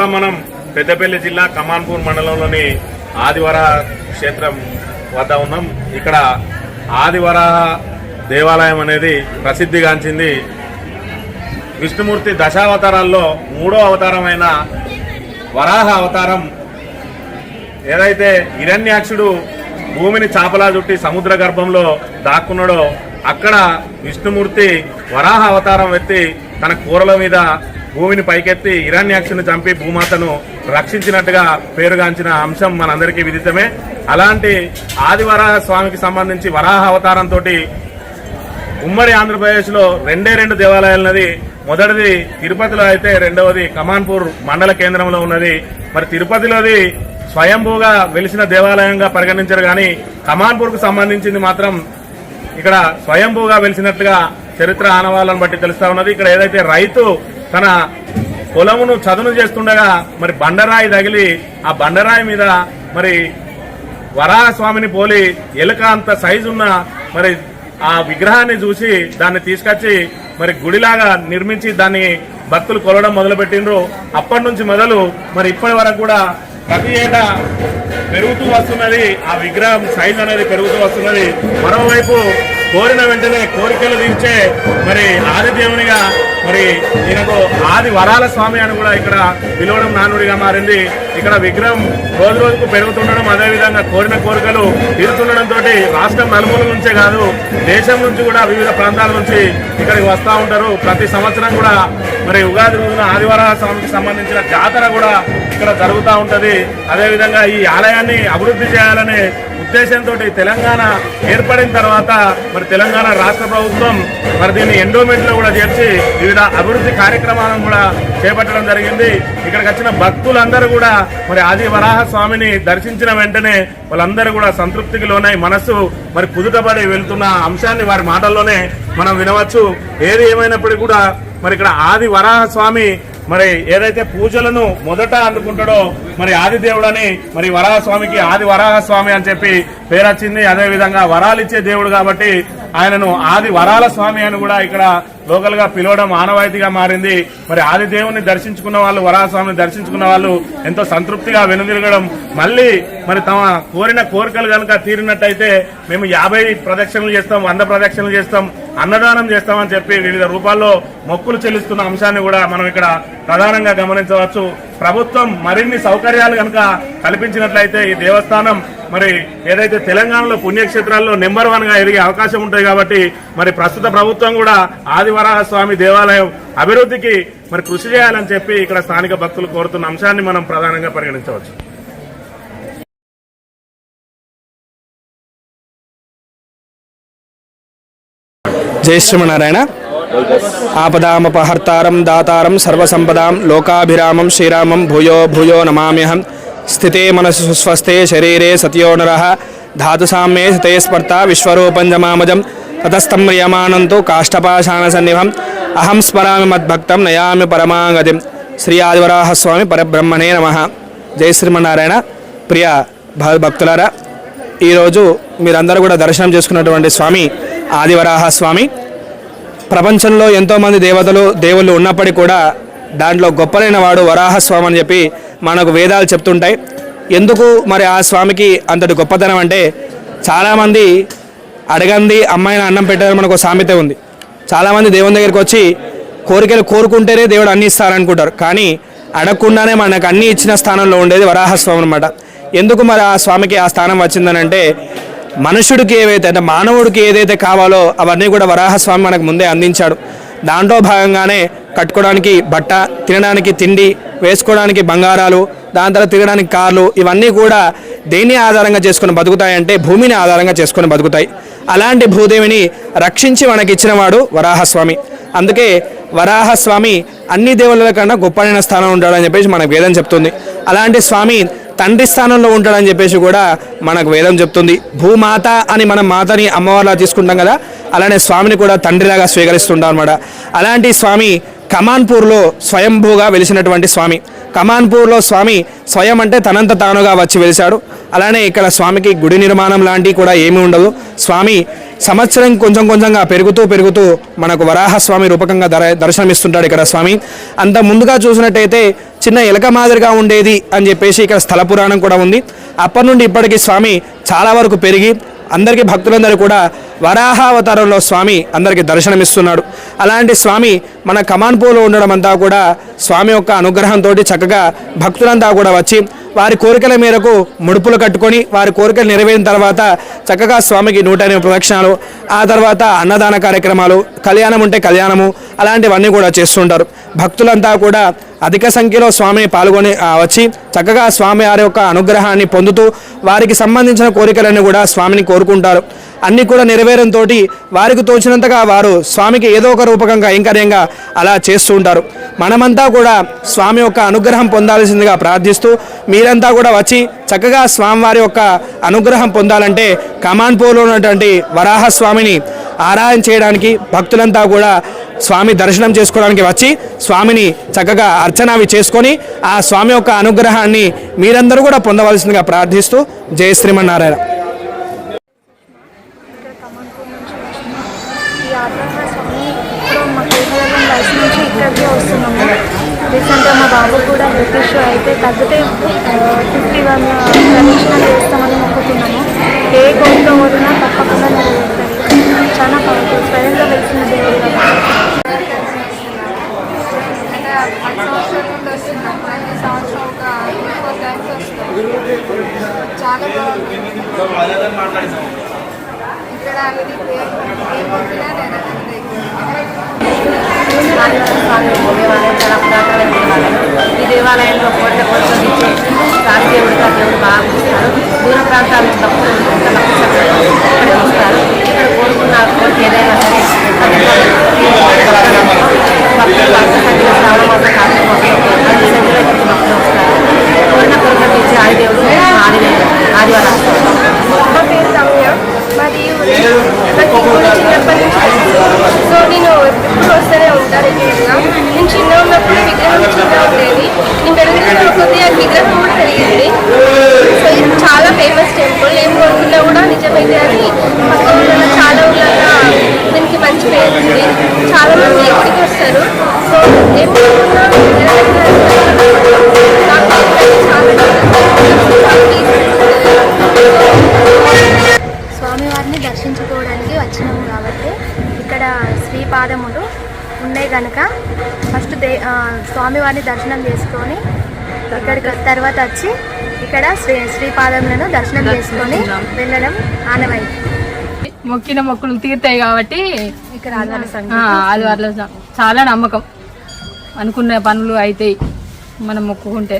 ప్రస్తుతం మనం పెద్దపల్లి జిల్లా కమాన్పూర్ మండలంలోని ఆదివర క్షేత్రం వద్ద ఉన్నాం. ఇక్కడ ఆదివర దేవాలయం అనేది ప్రసిద్ధిగాంచింది. విష్ణుమూర్తి దశావతారాల్లో మూడో అవతారమైన వరాహ అవతారం ఏదైతే హిరణ్యాక్షుడు భూమిని చాపలా చుట్టి సముద్ర గర్భంలో దాక్కున్నాడో అక్కడ విష్ణుమూర్తి వరాహ అవతారం ఎత్తి తన కూరల మీద భూమిని పైకెత్తి హిరణ్యాక్షుని చంపి భూమాతను రక్షించినట్టుగా పేరుగాంచిన అంశం మనందరికీ విదితమే. అలాంటి ఆదివరాహ స్వామికి సంబంధించి వరాహ అవతారంతో ఉమ్మడి ఆంధ్రప్రదేశ్లో రెండే రెండు దేవాలయాలు ఉన్నది మొదటిది తిరుపతిలో అయితే రెండవది కమాన్పూర్ మండల కేంద్రంలో ఉన్నది. మరి తిరుపతిలోది స్వయంభూగా వెలిసిన దేవాలయంగా పరిగణించరు కానీ కమాన్పూర్ సంబంధించింది మాత్రం ఇక్కడ స్వయంభూగా వెలిసినట్టుగా చరిత్ర ఆనవాళ్ళను బట్టి తెలుస్తా ఉన్నది. ఇక్కడ ఏదైతే రైతు తన పొలమును చదును చేస్తుండగా మరి బండరాయి తగిలి ఆ బండరాయి మీద మరి వరాహస్వామిని పోలి ఎలుక అంత సైజు ఉన్న మరి ఆ విగ్రహాన్ని చూసి దాన్ని తీసుకొచ్చి మరి గుడిలాగా నిర్మించి దాన్ని భక్తులు కొలవడం మొదలుపెట్టిండ్రు. అప్పటి నుంచి మొదలు మరి ఇప్పటి వరకు కూడా ప్రతి ఏటా పెరుగుతూ వస్తున్నది ఆ విగ్రహం సైజ్ అనేది పెరుగుతూ వస్తున్నది. మరోవైపు కోరిన వెంటనే కోరికలు తీర్చే మరి ఆదిదేవునిగా మరి ఈయనకు ఆది వరాల స్వామి అని కూడా ఇక్కడ పిలవడం నానుడిగా మారింది. ఇక్కడ విగ్రహం రోజు రోజుకు పెరుగుతుండడం అదేవిధంగా కోరిన కోరికలు తీరుతుండడంతో రాష్ట్రం నలుమూల నుంచే కాదు దేశం నుంచి కూడా వివిధ ప్రాంతాల నుంచి ఇక్కడికి వస్తూ ఉంటారు. ప్రతి సంవత్సరం కూడా మరి ఉగాది రోజున ఆదివారాల స్వామికి సంబంధించిన జాతర కూడా ఇక్కడ జరుగుతూ ఉంటుంది. అదేవిధంగా ఈ ఆలయాన్ని అభివృద్ధి చేయాలనే ఉద్దేశంతో తెలంగాణ ఏర్పడిన తర్వాత మరి తెలంగాణ రాష్ట్ర ప్రభుత్వం మరి దీన్ని ఎండోమెంట్లో కూడా చేర్చి వివిధ అభివృద్ధి కార్యక్రమాలను కూడా చేపట్టడం జరిగింది. ఇక్కడికి వచ్చిన భక్తులందరూ కూడా మరి ఆది వరాహ స్వామిని దర్శించిన వెంటనే వాళ్ళందరూ కూడా సంతృప్తికి లోనై మనస్సు మరి కుదుటపడి వెళ్తున్న అంశాన్ని వారి మాటల్లోనే మనం వినవచ్చు. ఏది ఏమైనప్పటికీ కూడా మరి ఇక్కడ ఆది వరాహ స్వామి మరి ఏదైతే పూజలను మొదట అందుకుంటాడో మరి ఆది దేవుడని మరి వరాహ స్వామికి ఆది వరాహస్వామి అని చెప్పి పేరొచ్చింది. అదే విధంగా దేవుడు కాబట్టి ఆయనను ఆది వరాల స్వామి అని కూడా ఇక్కడ లోకల్గా పిలవడం ఆనవాయితీగా మారింది. మరి ఆదిదేవుని దర్శించుకున్న వాళ్ళు వరాహస్వామిని దర్శించుకున్న వాళ్ళు ఎంతో సంతృప్తిగా వెనుదిరగడం. మళ్ళీ మరి తమ కోరిన కోరికలు కనుక తీరినట్టయితే మేము యాభై ప్రదక్షిణలు చేస్తాం వంద ప్రదక్షిణలు చేస్తాం అన్నదానం చేస్తామని చెప్పి వివిధ రూపాల్లో మొక్కులు చెల్లిస్తున్న అంశాన్ని కూడా మనం ఇక్కడ ప్రధానంగా గమనించవచ్చు. ప్రభుత్వం మరిన్ని సౌకర్యాలు కనుక కల్పించినట్లయితే ఈ దేవస్థానం మరి ఏదైతే తెలంగాణలో పుణ్యక్షేత్రాల్లో నెంబర్ వన్గా ఎదిగే అవకాశం ఉంటుంది కాబట్టి మరి ప్రస్తుత ప్రభుత్వం కూడా ఆదివరాహ స్వామి దేవాలయం అభివృద్ధికి మరి కృషి చేయాలని చెప్పి ఇక్కడ స్థానిక భక్తులు కోరుతున్న అంశాన్ని మనం ప్రధానంగా పరిగణించవచ్చు. జయ శ్రీమనారాయణ ఆపదామపహర్తారం దాతారం సర్వసంపదాం లోకాభిరామం శ్రీరామం భూయో భూయో నమామ్యహం. స్థితే మనసు సుస్వస్థే శరీరే సత్యోనర ధాతుసామ్యే స్థితే స్పర్త విశ్వరూపంజమామజం తతస్థం మ్రియమానంతో కాష్టపాషాణ సన్నిహం అహం స్మరామి మద్భక్తం నయామి పరమాగతిం. శ్రీ ఆదివరాహస్వామి పరబ్రహ్మణే నమ. జై శ్రీమన్నారాయణ. ప్రియ భ- భక్తులారా ఈరోజు మీరందరూ కూడా దర్శనం చేసుకున్నటువంటి స్వామి ఆదివరాహ స్వామి ప్రపంచంలో ఎంతోమంది దేవతలు దేవుళ్ళు ఉన్నప్పటికీ కూడా దాంట్లో గొప్పలైన వాడు వరాహస్వామి అని చెప్పి మనకు వేదాలు చెప్తుంటాయి. ఎందుకు మరి ఆ స్వామికి అంతటి గొప్పతనం అంటే చాలామంది అడగంది అమ్మాయిని అన్నం పెట్టడం మనకు ఒక సామెత ఉంది. చాలామంది దేవుని దగ్గరికి వచ్చి కోరికలు కోరుకుంటేనే దేవుడు అన్ని ఇస్తారనుకుంటారు. కానీ అడగకుండానే మనకు అన్ని ఇచ్చిన స్థానంలో ఉండేది వరాహస్వామి అనమాట ఎందుకు మరి ఆ స్వామికి ఆ స్థానం వచ్చిందని అంటే మనుషుడికి ఏవైతే అంటే మానవుడికి ఏదైతే కావాలో అవన్నీ కూడా వరాహస్వామి మనకు ముందే అందించాడు. దాంట్లో భాగంగానే కట్టుకోవడానికి బట్ట తినడానికి తిండి వేసుకోవడానికి బంగారాలు దాని తర్వాత తిరగడానికి కార్లు ఇవన్నీ కూడా దేన్ని ఆధారంగా చేసుకుని బతుకుతాయంటే భూమిని ఆధారంగా చేసుకుని బతుకుతాయి. అలాంటి భూదేవిని రక్షించి మనకి ఇచ్చినవాడు వరాహస్వామి. అందుకే వరాహస్వామి అన్ని దేవుళ్ళ కన్నా గొప్పైన స్థానం ఉంటాడని చెప్పేసి మనకు వేదం చెప్తుంది. అలాంటి స్వామి తండ్రి స్థానంలో ఉంటాడని చెప్పేసి కూడా మనకు వేదం చెప్తుంది. భూమాత అని మనం మాతని అమ్మవారిలా తీసుకుంటాం కదా అలానే స్వామిని కూడా తండ్రిలాగా స్వీకరిస్తుంటాం అనమాట అలాంటి స్వామి కమాన్పూర్లో స్వయంభూగా వెలిసినటువంటి స్వామి. కమాన్పూర్లో స్వామి స్వయం అంటే తనంత తానుగా వచ్చి వెలిశాడు. అలానే ఇక్కడ స్వామికి గుడి నిర్మాణం లాంటివి కూడా ఏమీ ఉండదు. స్వామి సంవత్సరం కొంచెం కొంచెంగా పెరుగుతూ పెరుగుతూ మనకు వరాహస్వామి రూపకంగా దర దర్శనమిస్తుంటాడు ఇక్కడ స్వామి. అంత ముందుగా చూసినట్టయితే చిన్న ఎలక మాదిరిగా ఉండేది అని చెప్పేసి ఇక్కడ స్థల పురాణం కూడా ఉంది. అప్పటి నుండి ఇప్పటికీ స్వామి చాలా వరకు పెరిగి అందరికీ భక్తులందరూ కూడా వరాహావతారంలో స్వామి అందరికీ దర్శనమిస్తున్నాడు. అలాంటి స్వామి మన కమాన్పూలో ఉండడం అంతా కూడా స్వామి యొక్క అనుగ్రహంతో చక్కగా భక్తులంతా కూడా వచ్చి వారి కోరికల మేరకు ముడుపులు కట్టుకొని వారి కోరికలు నెరవేరిన తర్వాత చక్కగా స్వామికి నూట ఎనిమిది ప్రదక్షిణాలు ఆ తర్వాత అన్నదాన కార్యక్రమాలు కళ్యాణం ఉంటే కళ్యాణము అలాంటివన్నీ కూడా చేస్తుంటారు. భక్తులంతా కూడా అధిక సంఖ్యలో స్వామిని పాల్గొని వచ్చి చక్కగా స్వామి వారి యొక్క అనుగ్రహాన్ని పొందుతూ వారికి సంబంధించిన కోరికలన్నీ కూడా స్వామిని కోరుకుంటారు. అన్నీ కూడా నెరవేరంతో వారికి తోచినంతగా వారు స్వామికి ఏదో ఒక రూపకంగా కైంకర్యంగా అలా చేస్తూ ఉంటారు మనమంతా కూడా స్వామి యొక్క అనుగ్రహం పొందాల్సిందిగా ప్రార్థిస్తూ మీరంతా కూడా వచ్చి చక్కగా స్వామివారి యొక్క అనుగ్రహం పొందాలంటే కమాన్పూర్లో ఉన్నటువంటి వరాహస్వామిని ఆరాధన చేయడానికి భక్తులంతా కూడా స్వామి దర్శనం చేసుకోవడానికి వచ్చి స్వామిని చక్కగా అర్చన అవి చేసుకొని ఆ స్వామి యొక్క అనుగ్రహాన్ని మీరందరూ కూడా పొందవలసిందిగా ప్రార్థిస్తూ జయ శ్రీమన్నారాయణ. ఇక్కడ వస్తున్నాము. రీసెంట్గా మా బాబు కూడా హెల్త్ ఇష్యూ అయితే తగ్గితే ఫిఫ్టీ వన్ ప్రదక్షిణ చేస్తామని మొక్కుతున్నాము. ఏ కోరిక కోరినా తప్పకుండా నెరవేరుతుంది చాలా పవర్ఫుల్ స్వయంగా వెలిసిన దేవుడు సంవత్సరం ఒక చాలా బాగుంది ఇక్కడ అనేది స్వామి దేవాలయం చాలా పురాతనమైన దేవాలయం ఈ దేవాలయంలో కోరిక కోసం ఇచ్చే రాజు దేవుడిగా దేవుడు బాగా దూర ప్రాంతాల భక్తులు ఎంత ఇక్కడ వస్తారు ఇక్కడ కోరుకున్న కోరిక ఏదైనా సరే భక్తులు అర్థ శ్రావణ మాసం కార్తీక మాసం అన్ని సంఖ్యలో ఇక్కడికి భక్తులు వస్తారు కోరిన ఆదివారం చిన్నప్పటి నుంచి సో నేను ఎప్పుడు వస్తూనే ఉంటాను నేను చిన్న ఉన్నప్పుడు విగ్రహం చిన్న ఉండే ఇక్కడ పెరుగుతున్న ఆ విగ్రహం కూడా కలిగింది సో ఇది చాలా ఫేమస్ టెంపుల్ ఏం కోరుకున్నా కూడా నిజమైతే అని పక్క ఊళ్ళలో చాలా ఊళ్ళలో దీనికి మంచి పేరు ఉంది. చాలా మంది ఇక్కడికి వస్తారు. సో ఏం కోరుకున్నా స్వామివారిని దర్శించుకోవడానికి వచ్చినాము కాబట్టి ఇక్కడ శ్రీపాదములు ఉన్నాయి కనుక ఫస్ట్ దే ఆ, స్వామివారిని దర్శనం చేసుకొని ఇక్కడికి తర్వాత వచ్చి ఇక్కడ శ్రీ శ్రీపాదములను దర్శనం చేసుకొని వెళ్ళడం ఆనవాయితీ. మొక్కిన మొక్కులు తీరుతాయి కాబట్టి ఇక్కడ ఆదివారంలో చాలా నమ్మకం. అనుకున్న పనులు అవుతాయి మనం మొక్కుకుంటే.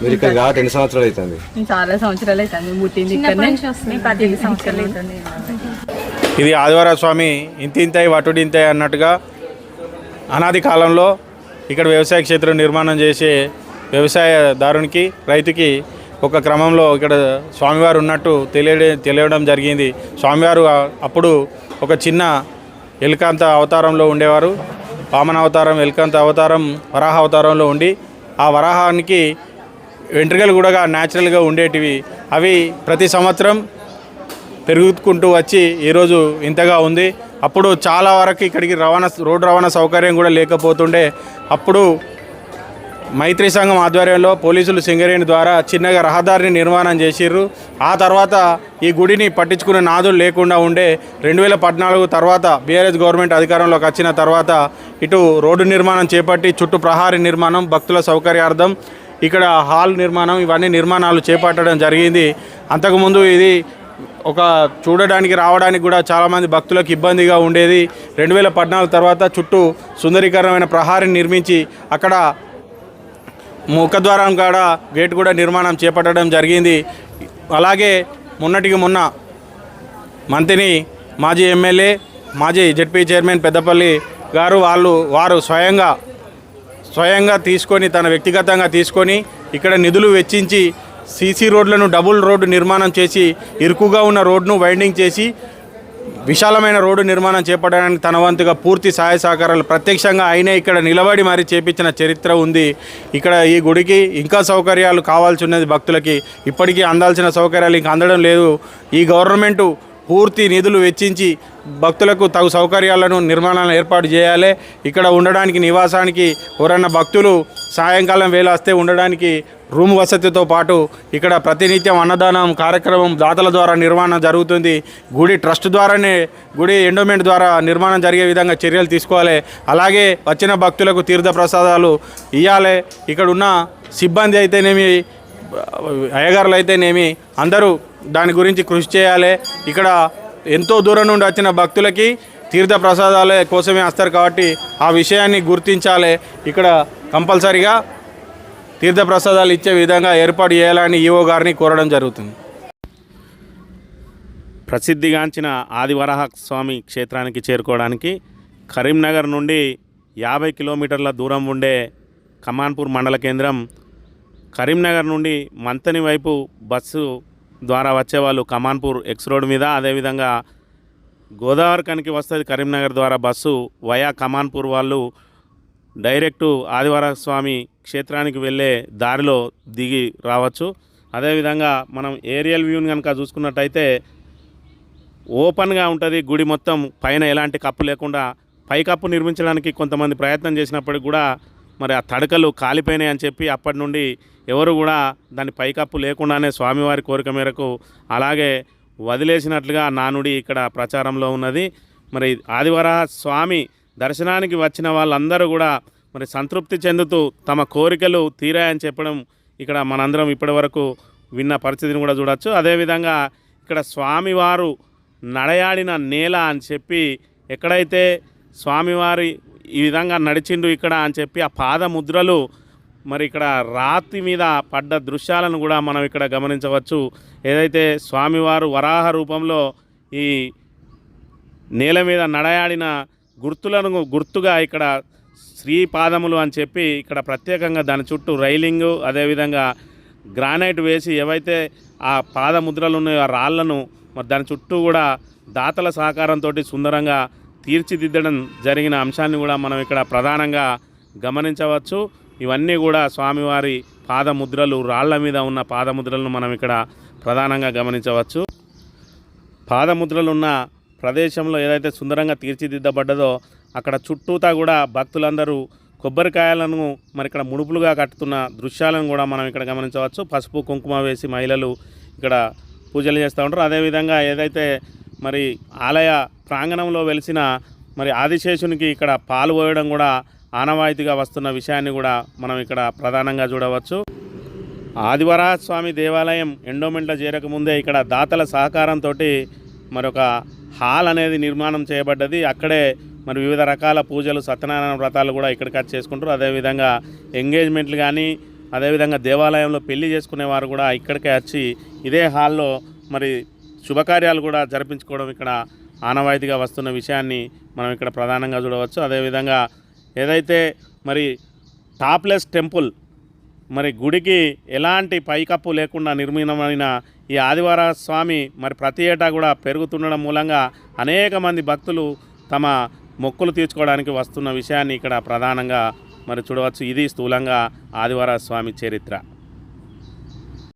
మీరు ఇక్కడ కాబట్టి ఎన్ని సంవత్సరాలు అవుతుంది. చాలా సంవత్సరాలు అవుతుంది పుట్టింది సంవత్సరాలు అవుతుంది. ఇది ఆదివార స్వామి ఇంతింతాయి వటుడింతాయి అన్నట్టుగా అనాది కాలంలో ఇక్కడ వ్యవసాయ క్షేత్రం నిర్మాణం చేసే వ్యవసాయదారునికి రైతుకి ఒక క్రమంలో ఇక్కడ స్వామివారు ఉన్నట్టు తెలియ తెలియడం జరిగింది. స్వామివారు అప్పుడు ఒక చిన్న ఎలుకాంత అవతారంలో ఉండేవారు. వామన అవతారం ఎలుకాంత అవతారం వరాహ అవతారంలో ఉండి ఆ వరాహానికి వెంట్రుకలు కూడా న్యాచురల్గా ఉండేటివి. అవి ప్రతి సంవత్సరం పెరుగుకుంటూ వచ్చి ఈరోజు ఇంతగా ఉంది. అప్పుడు చాలా వరకు ఇక్కడికి రవాణా రోడ్డు రవాణా సౌకర్యం కూడా లేకపోతుండే. అప్పుడు మైత్రి సంఘం ఆధ్వర్యంలో పోలీసులు సింగరేణి ద్వారా చిన్నగా రహదారిని నిర్మాణం చేసిర్రు. ఆ తర్వాత ఈ గుడిని పట్టించుకునే నాదులు లేకుండా ఉండే రెండు వేల పద్నాలుగు తర్వాత బీఆర్ఎస్ గవర్నమెంట్ అధికారంలోకి వచ్చిన తర్వాత ఇటు రోడ్డు నిర్మాణం చేపట్టి చుట్టూ ప్రహారీ నిర్మాణం భక్తుల సౌకర్యార్థం ఇక్కడ హాల్ నిర్మాణం ఇవన్నీ నిర్మాణాలు చేపట్టడం జరిగింది. అంతకుముందు ఇది ఒక చూడడానికి రావడానికి కూడా చాలామంది భక్తులకు ఇబ్బందిగా ఉండేది. రెండు వేల పద్నాలుగు తర్వాత చుట్టూ సుందరీకరమైన ప్రహారం నిర్మించి అక్కడ ముఖద్వారం కాడ గేట్ కూడా నిర్మాణం చేపట్టడం జరిగింది. అలాగే మొన్నటికి మొన్న మంత్రిని మాజీ ఎమ్మెల్యే మాజీ జడ్పీ చైర్మన్ పెద్దపల్లి గారు వాళ్ళు వారు స్వయంగా స్వయంగా తీసుకొని తన వ్యక్తిగతంగా తీసుకొని ఇక్కడ నిధులు వెచ్చించి సీసీ రోడ్లను డబుల్ రోడ్డు నిర్మాణం చేసి ఇరుకుగా ఉన్న రోడ్ను వైండింగ్ చేసి విశాలమైన రోడ్డు నిర్మాణం చేపట్టడానికి తన వంతుగా పూర్తి సహాయ సహకారాలు ప్రత్యక్షంగా ఆయనే ఇక్కడ నిలబడి మరి చేపించిన చరిత్ర ఉంది. ఇక్కడ ఈ గుడికి ఇంకా సౌకర్యాలు కావాల్సి ఉన్నది భక్తులకి. ఇప్పటికీ అందాల్సిన సౌకర్యాలు ఇంకా అందడం లేదు. ఈ గవర్నమెంటు పూర్తి నిధులు వెచ్చించి భక్తులకు తగు సౌకర్యాలను నిర్మాణాలను ఏర్పాటు చేయాలి. ఇక్కడ ఉండడానికి నివాసానికి ఎవరన్నా భక్తులు సాయంకాలం వేళ వస్తే ఉండడానికి రూమ్ వసతితో పాటు ఇక్కడ ప్రతినిత్యం అన్నదానం కార్యక్రమం దాతల ద్వారా నిర్మాణం జరుగుతుంది. గుడి ట్రస్ట్ ద్వారానే గుడి ఎండోమెంట్ ద్వారా నిర్మాణం జరిగే విధంగా చర్యలు తీసుకోవాలి. అలాగే వచ్చిన భక్తులకు తీర్థ ప్రసాదాలు ఇవ్వాలి ఇక్కడ ఉన్న సిబ్బంది అయితేనేమి అయ్యగారులు అయితేనేమి అందరూ దాని గురించి కృషి చేయాలి. ఇక్కడ ఎంతో దూరం నుండి వచ్చిన భక్తులకి తీర్థ ప్రసాదాల కోసమే వస్తారు కాబట్టి ఆ విషయాన్ని గుర్తించాలి. ఇక్కడ కంపల్సరిగా తీర్థ ప్రసాదాలు ఇచ్చే విధంగా ఏర్పాటు చేయాలని ఈఓ గారిని కోరడం జరుగుతుంది. ప్రసిద్ధిగాంచిన ఆదివరాహ స్వామి క్షేత్రానికి చేరుకోవడానికి కరీంనగర్ నుండి యాభై కిలోమీటర్ల దూరం ఉండే కమాన్పూర్ మండల కేంద్రం కరీంనగర్ నుండి మంతని వైపు బస్సు ద్వారా వచ్చేవాళ్ళు కమాన్పూర్ ఎక్స్ రోడ్ మీద. అదేవిధంగా గోదావరి కనికి వస్తుంది కరీంనగర్ ద్వారా బస్సు వయా కమాన్పూర్ వాళ్ళు డైరెక్టు ఆదివార స్వామి క్షేత్రానికి వెళ్ళే దారిలో దిగి రావచ్చు. అదేవిధంగా మనం ఏరియల్ వ్యూని కనుక చూసుకున్నట్టయితే ఓపెన్గా ఉంటుంది గుడి మొత్తం. పైన ఎలాంటి కప్పు లేకుండా పైకప్పు నిర్మించడానికి కొంతమంది ప్రయత్నం చేసినప్పటికి కూడా మరి ఆ తడకలు కాలిపోయినాయి అని చెప్పి అప్పటి నుండి ఎవరు కూడా దాని పైకప్పు లేకుండానే స్వామివారి కోరిక మేరకు అలాగే వదిలేసినట్లుగా నానుడి ఇక్కడ ప్రచారంలో ఉన్నది. మరి ఆదివార స్వామి దర్శనానికి వచ్చిన వాళ్ళందరూ కూడా మరి సంతృప్తి చెందుతూ తమ కోరికలు తీరాయని చెప్పడం ఇక్కడ మనందరం ఇప్పటివరకు విన్న పరిస్థితిని కూడా చూడవచ్చు అదేవిధంగా ఇక్కడ స్వామివారు నడయాడిన నేల అని చెప్పి ఎక్కడైతే స్వామివారి ఈ విధంగా నడిచిండు ఇక్కడ అని చెప్పి ఆ పాదముద్రలు మరి ఇక్కడ రాతి మీద పడ్డ దృశ్యాలను కూడా మనం ఇక్కడ గమనించవచ్చు. ఏదైతే స్వామివారు వరాహ రూపంలో ఈ నేల మీద నడయాడిన గుర్తులను గుర్తుగా ఇక్కడ శ్రీపాదములు అని చెప్పి ఇక్కడ ప్రత్యేకంగా దాని చుట్టూ రైలింగు అదేవిధంగా గ్రానైట్ వేసి ఏవైతే ఆ పాదముద్రలు ఉన్నాయో ఆ రాళ్ళను మరి దాని చుట్టూ కూడా దాతల సహకారంతో సుందరంగా తీర్చిదిద్దడం జరిగిన అంశాన్ని కూడా మనం ఇక్కడ ప్రధానంగా గమనించవచ్చు. ఇవన్నీ కూడా స్వామివారి పాదముద్రలు రాళ్ళ మీద ఉన్న పాదముద్రలను మనం ఇక్కడ ప్రధానంగా గమనించవచ్చు. పాదముద్రలు ఉన్న ప్రదేశంలో ఏదైతే సుందరంగా తీర్చిదిద్దబడ్డదో అక్కడ చుట్టూతా కూడా భక్తులందరూ కొబ్బరికాయలను మరి ఇక్కడ ముడుపులుగా కట్టుతున్న దృశ్యాలను కూడా మనం ఇక్కడ గమనించవచ్చు. పసుపు కుంకుమ వేసి మహిళలు ఇక్కడ పూజలు చేస్తూ ఉంటారు. అదేవిధంగా ఏదైతే మరి ఆలయ ప్రాంగణంలో వెలిసిన మరి ఆదిశేషునికి ఇక్కడ పాలు పోయడం కూడా ఆనవాయితీగా వస్తున్న విషయాన్ని కూడా మనం ఇక్కడ ప్రధానంగా చూడవచ్చు. ఆదివరా స్వామి దేవాలయం ఎండోమెంట్లో చేరకముందే ఇక్కడ దాతల సహకారంతో మరొక హాల్ అనేది నిర్మాణం చేయబడ్డది. అక్కడే మరి వివిధ రకాల పూజలు సత్యనారాయణ వ్రతాలు కూడా ఇక్కడికి వచ్చి చేసుకుంటారు. అదేవిధంగా ఎంగేజ్మెంట్లు కానీ అదేవిధంగా దేవాలయంలో పెళ్ళి చేసుకునేవారు కూడా ఇక్కడికే వచ్చి ఇదే హాల్లో మరి శుభకార్యాలు కూడా జరిపించుకోవడం ఇక్కడ ఆనవాయితీగా వస్తున్న విషయాన్ని మనం ఇక్కడ ప్రధానంగా చూడవచ్చు. అదేవిధంగా ఏదైతే మరి టాప్లెస్ టెంపుల్ మరి గుడికి ఎలాంటి పైకప్పు లేకుండా నిర్మితమైన ఈ ఆదివార స్వామి మరి ప్రతి ఏటా కూడా పెరుగుతుండడం మూలంగా అనేక మంది భక్తులు తమ మొక్కులు తీర్చుకోవడానికి వస్తున్న విషయాన్ని ఇక్కడ ప్రధానంగా మరి చూడవచ్చు. ఇది స్థూలంగా ఆదివార స్వామి చరిత్ర.